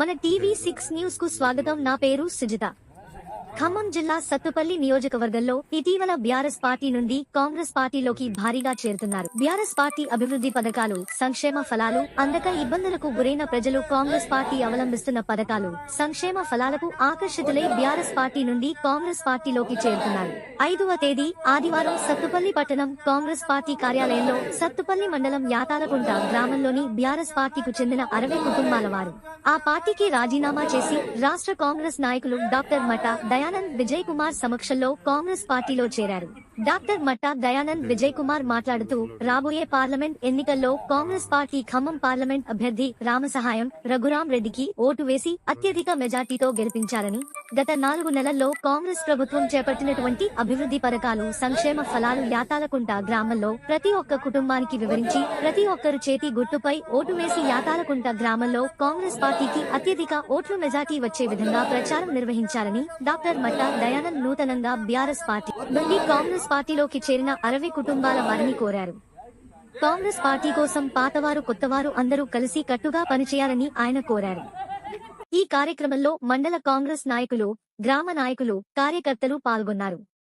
మన TV six న్యూస్కు స్వాగతం. నా పేరు సుజిత. ఖమ్మం జిల్లా సత్తుపల్లి నియోజకవర్గంలో ఇటీవల బీఆర్ఎస్ పార్టీ నుండి కాంగ్రెస్ పార్టీలోకి భారీగా చేరుతున్నారు. బీఆర్ఎస్ పార్టీ అభివృద్ధి పథకాలు సంక్షేమ ఫలాలు అందక ఇబ్బందులకు గురైన ప్రజలు కాంగ్రెస్ పార్టీ అవలంబిస్తున్న పథకాలు సంక్షేమ ఫలాలకు ఆకర్షితులై బీఆర్ఎస్ పార్టీ నుండి కాంగ్రెస్ పార్టీలోకి చేరుతున్నారు. ఐదవ తేదీ ఆదివారం సత్తుపల్లి పట్టణం కాంగ్రెస్ పార్టీ కార్యాలయంలో సత్తుపల్లి మండలం యాతాలకుంట గ్రామంలోని బీఆర్ఎస్ పార్టీకు చెందిన అరవై కుటుంబాల వారు. ఆ పార్టీకి రాజీనామా చేసి రాష్ట్ర కాంగ్రెస్ నాయకులు డాక్టర్ మఠ ఆనంద్ విజయ్ కుమార్ సమక్షంలో కాంగ్రెస్ పార్టీలో చేరారు. డాక్టర్ మట్టా దయానంద్ విజయ్ కుమార్ మాట్లాడుతూ రాబోయే పార్లమెంట్ ఎన్నికల్లో కాంగ్రెస్ పార్టీ ఖమ్మం పార్లమెంట్ అభ్యర్థి రామసహాయం రఘురాం రెడ్డికి ఓటు వేసి అత్యధిక మెజార్టీతో గెలిపించారని గత నాలుగు నెలల్లో కాంగ్రెస్ ప్రభుత్వం చేపట్టినటువంటి అభివృద్ధి పథకాలు సంక్షేమ ఫలాలు యాతాలకుంట గ్రామంలో ప్రతి ఒక్క కుటుంబానికి వివరించి ప్రతి ఒక్కరు చేతి గుట్టుపై ఓటు వేసి యాతాలకుంట గ్రామంలో కాంగ్రెస్ పార్టీకి అత్యధిక ఓట్లు మెజార్టీ వచ్చే విధంగా ప్రచారం నిర్వహించారని డాక్టర్ మట్టా దయానంద్ నూతనంగా బీఆర్ఎస్ పార్టీ నుండి కాంగ్రెస్ పార్టీలోకి చేరిన అరవై కుటుంబాల వారిని కోరారు. కాంగ్రెస్ పార్టీ కోసం పాతవారు కొత్తవారు అందరూ కలిసి కట్టుగా పనిచేయాలని ఆయన కోరారు. ఈ కార్యక్రమంలో మండల కాంగ్రెస్ నాయకులు గ్రామ నాయకులు కార్యకర్తలు పాల్గొన్నారు.